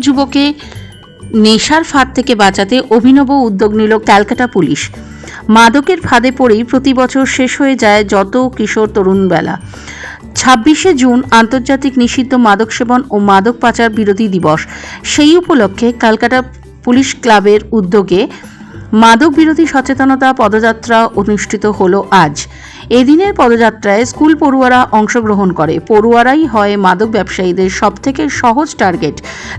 যুবকে নেশার ফাঁদ থেকে বাঁচাতে অভিনব উদ্যোগ নিল ক্যালকাটা পুলিশ। মাদকের ফাঁদে পড়েই প্রতি বছর শেষ হয়ে যায় যত কিশোর তরুণ বেলা। ছাব্বিশে জুন আন্তর্জাতিক নিষিদ্ধ মাদক সেবন ও মাদক পাচার বিরোধী দিবস। সেই উপলক্ষে ক্যালকাটা পুলিশ ক্লাবের উদ্যোগে মাদক বিরোধী সচেতনতা পদযাত্রা অনুষ্ঠিত হলো আজ। এদিনের পদযাত্রায় স্কুল পড়ুয়ারা অংশগ্রহণ করে। পড়ুয়ারাই হয় মাদক ব্যবসায়ীদের সবথেকে সহজ টার্গেট।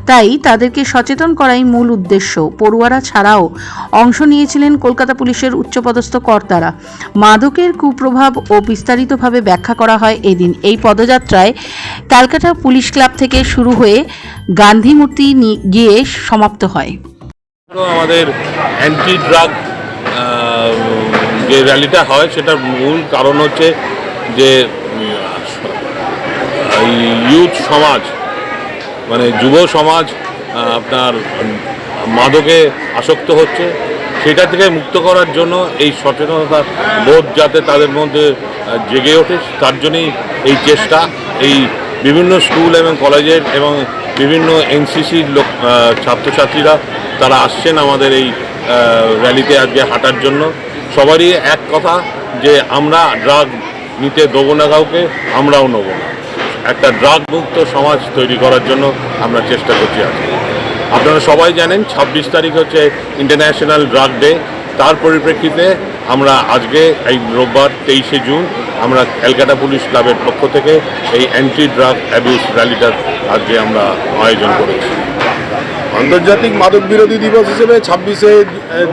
তাই তাদেরকে সচেতন করাই মূল উদ্দেশ্য। পড়ুয়ারা ছাড়াও অংশ নিয়েছিলেন কলকাতা পুলিশের উচ্চপদস্থ কর্তারা। মাদকের কুপ্রভাব ও বিস্তারিতভাবে ব্যাখ্যা করা হয় এদিন। এই পদযাত্রায় ক্যালকাটা পুলিশ ক্লাব থেকে শুরু হয়ে গান্ধী মূর্তি গিয়ে সমাপ্ত হয়। আমাদের অ্যান্টি ড্রাগ যে র্যালিটা হয় সেটার মূল কারণ হচ্ছে যে ইউথ সমাজ মানে যুব সমাজ, আপনার মাদকে আসক্ত হচ্ছে। সেটা থেকে মুক্ত করার জন্য এই সচেতনতা বোধ যাতে তাদের মধ্যে জেগে ওঠে, তার জন্যই এই চেষ্টা। এই বিভিন্ন স্কুল এবং কলেজের এবং বিভিন্ন এনসিসির লোক ছাত্রছাত্রীরা, তারা আসছেন আমাদের এই র্যালিতে আজকে হাঁটার জন্য। সবারই এক কথা যে আমরা ড্রাগ নিতে দেবো না কাউকে, আমরাও নেব না। একটা ড্রাগ মুক্ত সমাজ তৈরি করার জন্য আমরা চেষ্টা করছি আজকে আপনারা সবাই জানেন, ছাব্বিশ তারিখ হচ্ছে ইন্টারন্যাশনাল ড্রাগ ডে তার পরিপ্রেক্ষিতে আমরা আজকে, এই রোববার তেইশে জুন, আমরা ক্যালকাটা পুলিশ ক্লাবের পক্ষ থেকে এই অ্যান্টি ড্রাগ অ্যাবিউস র্যালিটার আজকে আমরা আয়োজন করেছি। আন্তর্জাতিক মাদক বিরোধী দিবস হিসেবে ছাব্বিশে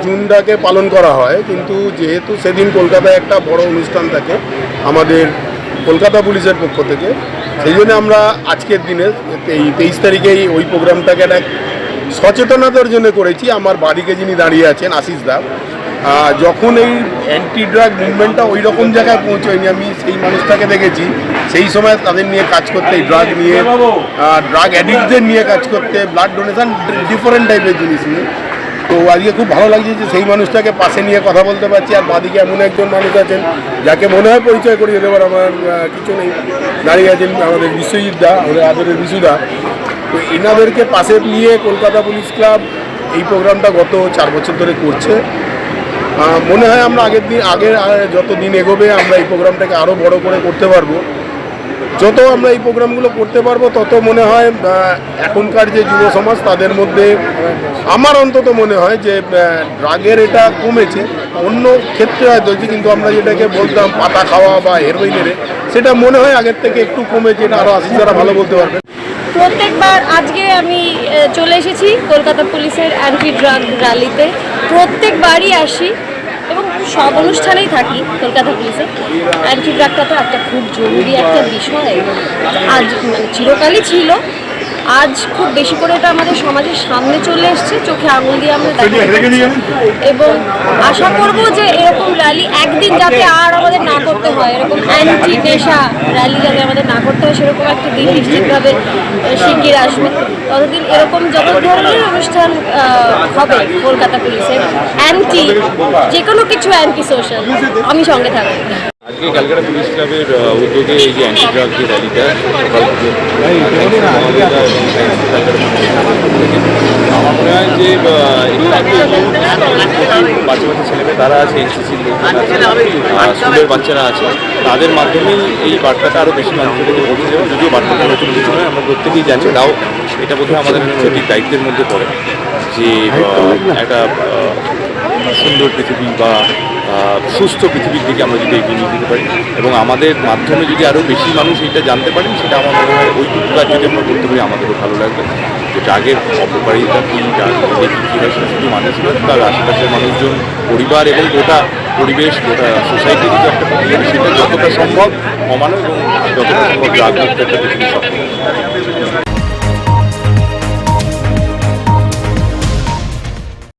জুনটাকে পালন করা হয়, কিন্তু যেহেতু সেদিন কলকাতায় একটা বড় অনুষ্ঠান থাকে আমাদের কলকাতা পুলিশের পক্ষ থেকে, সেই জন্য আমরা আজকের দিনে এই তেইশ তারিখেই ওই প্রোগ্রামটাকে একটা সচেতনতার জন্য করেছি। আমার বাড়িকে যিনি দাঁড়িয়ে আছেন আশিস দা যখন এই অ্যান্টি ড্রাগ মুভমেন্টটা ওই রকম জায়গায় পৌঁছয়নি, আমি সেই মানুষটাকে দেখেছি। সেই সময় তাদের নিয়ে কাজ করতে ড্রাগ নিয়ে ড্রাগ অ্যাডিক্টদের নিয়ে কাজ করতে ব্লাড ডোনেশন ডিফারেন্ট টাইপের জিনিস নিয়ে। তো আজকে খুব ভালো লাগছে যে সেই মানুষটাকে পাশে নিয়ে কথা বলতে পারছি, আর বাদিকে এমন একজন মানুষ আছেন, যাকে মনে হয় পরিচয় করিয়ে দেবার আমার কিছু নেই। দাঁড়িয়ে আছেন আমাদের বিশ্বজিৎ দা, আমাদের আদরের বিশুদা তো এনাদেরকে পাশে নিয়ে কলকাতা পুলিশ ক্লাব এই প্রোগ্রামটা গত চার বছর ধরে করছে। মনে হয় আমরা আগের দিন, আগের যত দিন এগোবে আমরা এই প্রোগ্রামটাকে আরও বড় করে করতে পারব। যত আমরা এই প্রোগ্রামগুলো করতে পারব, তত মনে হয় এখনকার যে যুব সমাজ, তাদের মধ্যে আমার অন্তত মনে হয় যে ড্রাগের এটা কমেছে। অন্য ক্ষেত্রে হয়তো কিন্তু আমরা যেটাকে বলতাম, পাতা খাওয়া বা হেরোইনের সেটা মনে হয় আগের থেকে একটু কমেছে, এটা আরও আশিস যারা ভালো বলতে পারবে। প্রত্যেকবার আজকে আমি চলে এসেছি কলকাতা পুলিশের অ্যান্টি ড্রাগ র্যালিতে প্রত্যেকবারই আসি। সব অনুষ্ঠানেই থাকি কলকাতা পুলিশে। অ্যান্টিগ্রাফটা তো একটা খুব জরুরি একটা বিষয়। আজ মানে চিরকালই ছিল। আজ খুব বেশি করে এটা আমাদের সমাজের সামনে চলে এসছে চোখে আঙুল দিয়ে আমরা এবং আশা করব যে এরকম র্যালি একদিন যাতে আর আমাদের না করতে হয় এরকম অ্যান্টি নেশা র্যালি যাতে আমাদের না করতে হয় সেরকম একটা দিন নিশ্চিতভাবে শিগগির আসবে। ততদিন এরকম যত ধরনের অনুষ্ঠান হবে কলকাতা পুলিশের অ্যান্টি যে কোনো কিছু অ্যান্টি সোশ্যাল আমি সঙ্গে থাকব। আজকে ক্যালকাটা পুলিশ ক্লাবের উদ্যোগে এই যে অ্যান্টি ড্রাগ যে র্যালিটা। আমার মনে হয় যে বাচ্চা বাচ্চা ছেলেমেয়ে তারা আছে এনসিসির লোকজন আছে স্কুলের বাচ্চারা আছে তাদের মাধ্যমেই এই বার্তাটা আরও বেশি মানুষের কাছে পৌঁছে যাবে যদিও বার্তাটা নতুন কিছু নয় আমরা প্রত্যেকেই জানি তাও এটা বোধহয় আমাদের নৈতিক দায়িত্বের মধ্যে পড়ে যে একটা সুন্দর পৃথিবী বা সুস্থ পৃথিবীর দিকে আমরা যদি এগিয়ে নিয়ে যেতে পারি এবং আমাদের মাধ্যমে যদি আরও বেশি মানুষ এটা জানতে পারেন, সেটা আমার মনে হয় ওইটুকু কাজ যদি আমরা করতে পারি আমাদেরও ভালো লাগবে। যে ড্রাগের অপকারিতা কী ড্রাগ কী হয় শুধু মানুষ তার আশেপাশের মানুষজন, পরিবার এবং গোটা পরিবেশ, গোটা সোসাইটি যদি একটা সেটা যতটা সম্ভব কমানো এবং যতটা সম্ভব ড্রাগ একটা পৃথিবী সফল